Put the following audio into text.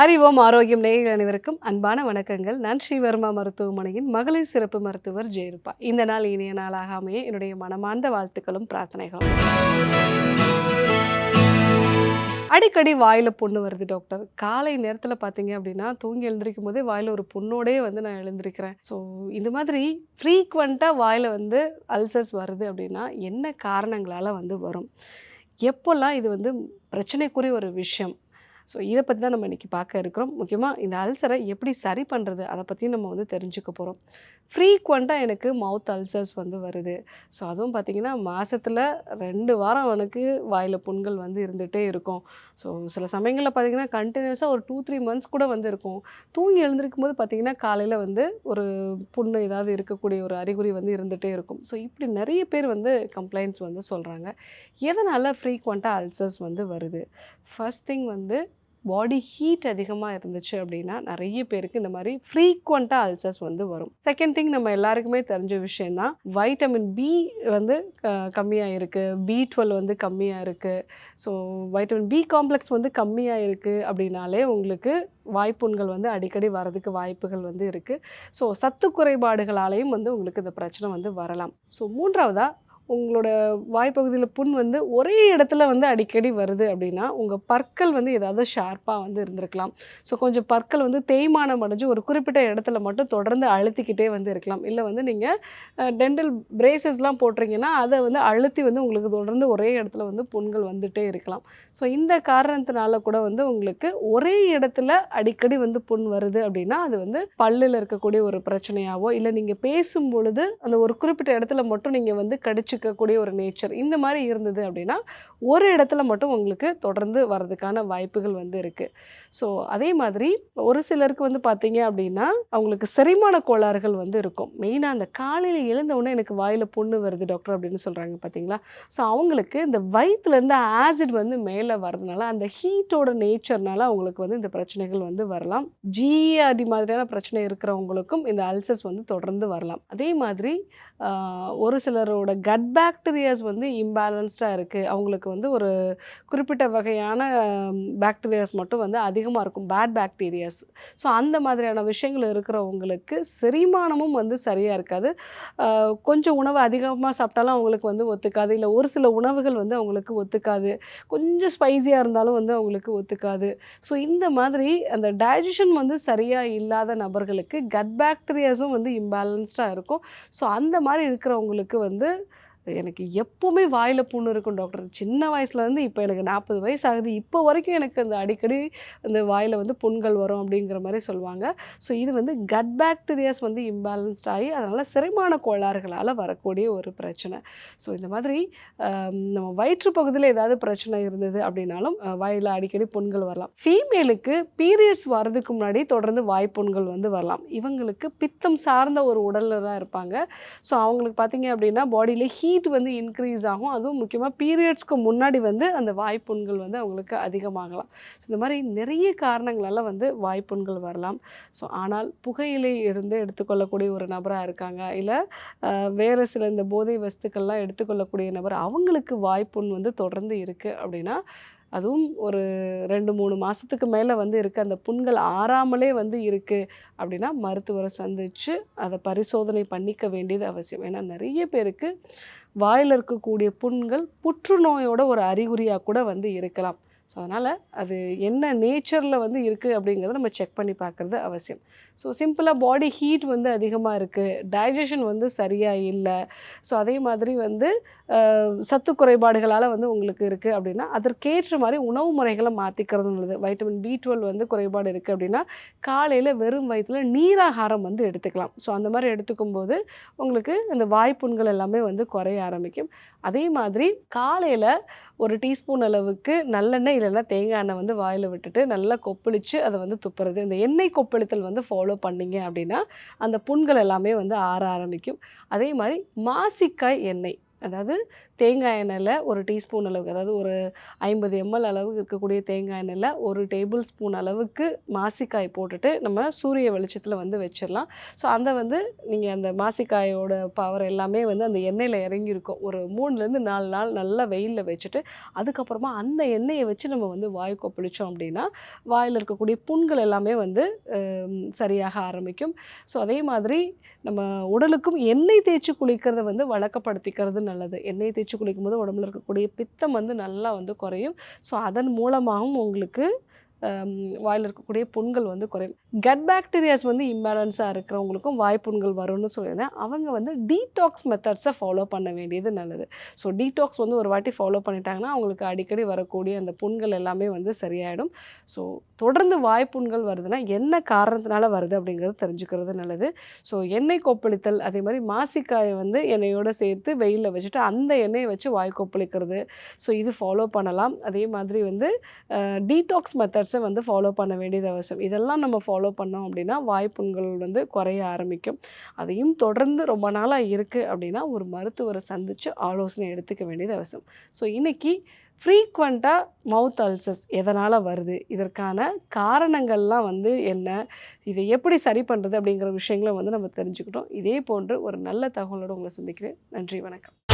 அறிவோம் ஆரோக்கியம் நேயர்கள் அனைவருக்கும் அன்பான வணக்கங்கள். நான் ஸ்ரீவர்மா மருத்துவமனையின் மகளிர் சிறப்பு மருத்துவர் ஜெயருப்பா இந்த நாள் இனிய நாளாக அமைய என்னுடைய மனமார்ந்த வாழ்த்துக்களும் பிரார்த்தனைகளும். அடிக்கடி வாயில் பொண்ணு வருது டாக்டர். காலை நேரத்தில் பார்த்தீங்க அப்படின்னா தூங்கி எழுந்திருக்கும் போதே வாயில் ஒரு பொண்ணோடே வந்து நான் எழுந்திருக்கிறேன். ஸோ இந்த மாதிரி ஃப்ரீக்வெண்ட்டாக வாயில் வந்து அல்சர்ஸ் வருது அப்படின்னா என்ன காரணங்களால் வந்து வரும்? எப்போல்லாம் இது வந்து பிரச்சனைக்குரிய ஒரு விஷயம்? ஸோ இதை பற்றி தான் நம்ம இன்றைக்கி பார்க்க இருக்கிறோம். முக்கியமாக இந்த அல்சரை எப்படி சரி பண்ணுறது அதை பற்றியும் நம்ம வந்து தெரிஞ்சுக்க போகிறோம் ஃப்ரீக்வெண்ட்டாக எனக்கு மவுத் அல்சர்ஸ் வந்து வருது. ஸோ அதுவும் பார்த்திங்கன்னா மாதத்தில் ரெண்டு வாரம் எனக்கு வாயில் புண்கள் வந்து இருந்துகிட்டே இருக்கும். ஸோ சில சமயங்களில் பார்த்திங்கன்னா கண்டினியூஸாக ஒரு டூ த்ரீ மந்த்ஸ் கூட வந்து இருக்கும். தூங்கி எழுந்திருக்கும் போது பார்த்திங்கன்னா காலையில் வந்து ஒரு புண்ணு ஏதாவது இருக்கக்கூடிய ஒரு அறிகுறி வந்து இருந்துகிட்டே இருக்கும். ஸோ இப்படி நிறைய பேர் வந்து கம்ப்ளைண்ட்ஸ் வந்து சொல்கிறாங்க எதனால் ஃப்ரீக்வெண்ட்டாக அல்சர்ஸ் வந்து வருது? ஃபர்ஸ்ட் திங் வந்து பாடி ஹீட் அதிகமாக இருந்துச்சு அப்படின்னா நிறைய பேருக்கு இந்த மாதிரி ஃப்ரீக்வெண்ட்டாக அல்சர்ஸ் வந்து வரும். செகண்ட் திங் நம்ம எல்லாருக்குமே தெரிஞ்ச விஷயம்தான் வைட்டமின் பி வந்து கம்மியாக இருக்குது பி டுவெல் வந்து கம்மியாக இருக்குது ஸோ வைட்டமின் பி காம்ப்ளெக்ஸ் வந்து கம்மியாக இருக்குது அப்படின்னாலே உங்களுக்கு வாய்ப்புண்கள் வந்து அடிக்கடி வரதுக்கு வாய்ப்புகள் வந்து இருக்குது ஸோ சத்து குறைபாடுகளாலேயும் வந்து உங்களுக்கு இந்த பிரச்சனை வந்து வரலாம். ஸோ மூன்றாவதாக உங்களோட வாய்ப்பகுதியில் புண் வந்து ஒரே இடத்துல வந்து அடிக்கடி வருது அப்படின்னா உங்கள் பற்கள் வந்து ஏதாவது ஷார்ப்பாக வந்து இருந்திருக்கலாம். ஸோ கொஞ்சம் பற்கள் வந்து தேய்மானம் அடைஞ்சு ஒரு குறிப்பிட்ட இடத்துல மட்டும் தொடர்ந்து அழுத்திக்கிட்டே வந்து இருக்கலாம். இல்லை வந்து நீங்கள் டென்டல் பிரேசஸ்லாம் போட்டிருங்கன்னா அதை வந்து அழுத்தி வந்து உங்களுக்கு தொடர்ந்து ஒரே இடத்துல வந்து புண்கள் வந்துகிட்டே இருக்கலாம். ஸோ இந்த காரணத்தினால கூட வந்து உங்களுக்கு ஒரே இடத்துல அடிக்கடி வந்து புண் வருது அப்படின்னா அது வந்து பல்லில் இருக்கக்கூடிய ஒரு பிரச்சனையாவோ இல்லை நீங்கள் பேசும் பொழுது அந்த ஒரு குறிப்பிட்ட இடத்துல மட்டும் நீங்கள் வந்து கடிச்சு வச்சுக்கக்கூடிய ஒரு நேச்சர் இந்த மாதிரி இருந்தது அப்படின்னா ஒரு இடத்துல மட்டும் உங்களுக்கு தொடர்ந்து வர்றதுக்கான வாய்ப்புகள் வந்து இருக்குது ஸோ அதே மாதிரி ஒரு சிலருக்கு வந்து பார்த்தீங்க அப்படின்னா அவங்களுக்கு செரிமான கோளாறுகள் வந்து இருக்கும். மெயினாக அந்த காலையில் எழுந்தவுடனே எனக்கு வாயில் புண்ணு வருது டாக்டர் அப்படின்னு சொல்கிறாங்க பார்த்தீங்களா ஸோ அவங்களுக்கு இந்த வயிற்றுலேருந்து ஆசிட் வந்து மேலே வர்றதுனால அந்த ஹீட்டோட நேச்சர்னால அவங்களுக்கு வந்து இந்த பிரச்சனைகள் வந்து வரலாம். ஜிஆர்டி மாதிரியான பிரச்சனை இருக்கிறவங்களுக்கும் இந்த அல்சர்ஸ் வந்து தொடர்ந்து வரலாம். அதே மாதிரி ஒரு சிலரோட கட் பாக்டீரியாஸ் வந்து இம்பேலன்ஸ்டாக இருக்குது அவங்களுக்கு வந்து ஒரு குறிப்பிட்ட வகையான பாக்டீரியாஸ் மட்டும் வந்து அதிகமாக இருக்கும். பேட் பாக்டீரியாஸ் ஸோ அந்த மாதிரியான விஷயங்கள் இருக்கிறவங்களுக்கு செரிமானமும் வந்து சரியாக இருக்காது. கொஞ்சம் உணவு அதிகமாக சாப்பிட்டாலும் அவங்களுக்கு வந்து ஒத்துக்காது. இல்லை ஒரு சில உணவுகள் வந்து அவங்களுக்கு ஒத்துக்காது. கொஞ்சம் ஸ்பைஸியாக இருந்தாலும் வந்து அவங்களுக்கு ஒத்துக்காது. ஸோ இந்த மாதிரி அந்த டைஜஷன் வந்து சரியாக இல்லாத நபர்களுக்கு கட் பாக்டீரியாஸும் வந்து இம்பேலன்ஸ்டாக இருக்கும். ஸோ அந்த மாதிரி இருக்கிறவங்களுக்கு வந்து எனக்கு எப்போவுமே வாயில் புண்ணு இருக்கும் டாக்டர். சின்ன வயசுலேருந்து இப்போ எனக்கு நாற்பது வயசு ஆகுது. இப்போ வரைக்கும் எனக்கு அந்த அடிக்கடி அந்த வாயில் வந்து புண்கள் வரும் அப்படிங்கிற மாதிரி சொல்லுவாங்க. ஸோ இது வந்து கட் பாக்டீரியாஸ் வந்து இம்பேலன்ஸ்ட் ஆகி அதனால் செரிமான கோளாறுகளால் வரக்கூடிய ஒரு பிரச்சனை. ஸோ இந்த மாதிரி நம்ம வயிற்று பகுதியில் ஏதாவது பிரச்சனை இருந்தது அப்படின்னாலும் வாயில் அடிக்கடி புண்கள் வரலாம். ஃபீமேலுக்கு பீரியட்ஸ் வர்றதுக்கு முன்னாடி தொடர்ந்து வாய்ப்புண்கள் வந்து வரலாம். இவங்களுக்கு பித்தம் சார்ந்த ஒரு உடலில் தான் இருப்பாங்க. ஸோ அவங்களுக்கு பார்த்தீங்க அப்படின்னா பாடியில் ஹீட் ஹீட் வந்து இன்க்ரீஸ் ஆகும். அதுவும் முக்கியமாக பீரியட்ஸ்க்கு முன்னாடி வந்து அந்த வாய்ப்புண்கள் வந்து அவங்களுக்கு அதிகமாகலாம். ஸோ இந்த மாதிரி நிறைய காரணங்களால் வந்து வாய்ப்புண்கள் வரலாம். ஸோ ஆனால் புகையிலை இருந்து எடுத்துக்கொள்ளக்கூடிய ஒரு நபராக இருக்காங்க. இல்லை வேறு சில இந்த போதை வஸ்துக்கள்லாம் எடுத்துக்கொள்ளக்கூடிய நபர் அவங்களுக்கு வாய்ப்புண் வந்து தொடர்ந்து இருக்குது அப்படின்னா அதுவும் ஒரு ரெண்டு மூணு மாதத்துக்கு மேலே வந்து இருக்குது அந்த புண்கள் ஆறாமலே வந்து இருக்குது அப்படின்னா மருத்துவரை சந்தித்து அதை பரிசோதனை பண்ணிக்க வேண்டியது அவசியம். ஏன்னா நிறைய பேருக்கு வாயில் இருக்கக்கூடிய புண்கள் புற்றுநோயோட ஒரு அறிகுறியாக கூட வந்து இருக்கலாம். ஸோ அதனால் அது என்ன நேச்சரில் வந்து இருக்குது அப்படிங்கிறத நம்ம செக் பண்ணி பார்க்குறது அவசியம். ஸோ சிம்பிளாக பாடி ஹீட் வந்து அதிகமாக இருக்குது டைஜஷன் வந்து சரியாக இல்லை. ஸோ அதே மாதிரி வந்து சத்து குறைபாடுகளால் வந்து உங்களுக்கு இருக்குது அப்படின்னா அதற்கேற்ற மாதிரி உணவு முறைகளை மாற்றிக்கிறது நல்லது. வைட்டமின் பி டுவெல் வந்து குறைபாடு இருக்குது அப்படின்னா காலையில் வெறும் வயிற்றில் நீராகாரம் வந்து எடுத்துக்கலாம். ஸோ அந்த மாதிரி எடுத்துக்கும் போது உங்களுக்கு அந்த வாய்ப்புண்கள் எல்லாமே வந்து குறைய ஆரம்பிக்கும். அதே மாதிரி காலையில் ஒரு டீஸ்பூன் அளவுக்கு நல்லெண்ணெய் இல்லைன்னா தேங்காய் எண்ணெய் வந்து வாயில் விட்டுட்டு நல்லா கொப்பளித்து அதை வந்து துப்புறது. இந்த எண்ணெய் கொப்பளித்தல் வந்து ஃபாலோ பண்ணிங்க அப்படின்னா அந்த புண்கள் எல்லாமே வந்து ஆற ஆரம்பிக்கும். அதே மாதிரி மாசிக்காய் எண்ணெய். அதாவது தேங்காய் எண்ணெயில் ஒரு டீஸ்பூன் அளவுக்கு அதாவது ஒரு ஐம்பது எம்எல் அளவுக்கு இருக்கக்கூடிய தேங்காய் எண்ணெயில் ஒரு டேபிள் ஸ்பூன் அளவுக்கு மாசிக்காய் போட்டுட்டு நம்ம சூரிய வெளிச்சத்தில் வந்து வச்சிடலாம். ஸோ அந்த வந்து நீங்கள் அந்த மாசிக்காயோட பவர் எல்லாமே வந்து அந்த எண்ணெயில் இறங்கியிருக்கும். ஒரு மூணுலேருந்து நாலு நாள் நல்லா வெயிலில் வச்சுட்டு அதுக்கப்புறமா அந்த எண்ணெயை வச்சு நம்ம வந்து வாய் கொப்பளித்தோம் அப்படின்னா வாயில் இருக்கக்கூடிய புண்கள் எல்லாமே வந்து சரியாக ஆரம்பிக்கும். ஸோ அதே மாதிரி நம்ம உடலுக்கும் எண்ணெய் தேய்ச்சி குளிக்கிறத வந்து வழக்கப்படுத்திக்கிறது நல்லது. எண்ணெய் தேய்ச்சி குளிக்கும் போது உடம்புல இருக்கக்கூடிய பித்தம் வந்து நல்லா வந்து குறையும். ஸோ அதன் மூலமாகவும் உங்களுக்கு வாயில் இருக்கக்கூடிய புண்கள் வந்து குறையும். கட் பாக்டீரியாஸ் வந்து இம்பேலன்ஸாக இருக்கிறவங்களுக்கும் வாய்ப்புண்கள் வரும்னு சொல்லியிருந்தேன். அவங்க வந்து டீடாக்ஸ் மெத்தட்ஸை ஃபாலோ பண்ண வேண்டியது நல்லது. ஸோ டீடாக்ஸ் வந்து ஒரு வாட்டி ஃபாலோ பண்ணிட்டாங்கன்னா அவங்களுக்கு அடிக்கடி வரக்கூடிய அந்த புண்கள் எல்லாமே வந்து சரியாயிடும். ஸோ தொடர்ந்து வாய்ப்புண்கள் வருதுன்னா என்ன காரணத்தினால வருது அப்படிங்கிறது தெரிஞ்சுக்கிறது நல்லது. ஸோ எண்ணெய் கொப்பளித்தல் அதே மாதிரி மாசிக்காயை வந்து எண்ணெயோடு சேர்த்து வெயிலில் வச்சுட்டு அந்த எண்ணெயை வச்சு வாய் கொப்பளிக்கிறது. ஸோ இது ஃபாலோ பண்ணலாம். அதே மாதிரி வந்து டீடாக்ஸ் மெத்தட்ஸ் வந்து ஃபாலோ பண்ண வேண்டியது அவசியம். இதெல்லாம் நம்ம ஃபாலோ பண்ணோம் அப்படின்னா வாய்ப்புண்கள் வந்து குறைய ஆரம்பிக்கும். அதையும் தொடர்ந்து ரொம்ப நாளாக இருக்குது அப்படின்னா ஒரு மருத்துவரை சந்தித்து ஆலோசனை எடுத்துக்க வேண்டியது அவசியம். ஸோ இன்றைக்கி ஃப்ரீக்வெண்ட்டாக மவுத் அல்சஸ் எதனால் வருது? இதற்கான காரணங்கள்லாம் வந்து என்ன? இதை எப்படி சரி பண்ணுறது அப்படிங்கிற விஷயங்களை வந்து நம்ம தெரிஞ்சுக்கிட்டோம். இதே போன்று ஒரு நல்ல தகவலோடு உங்களை சந்திக்கிறேன். நன்றி வணக்கம்.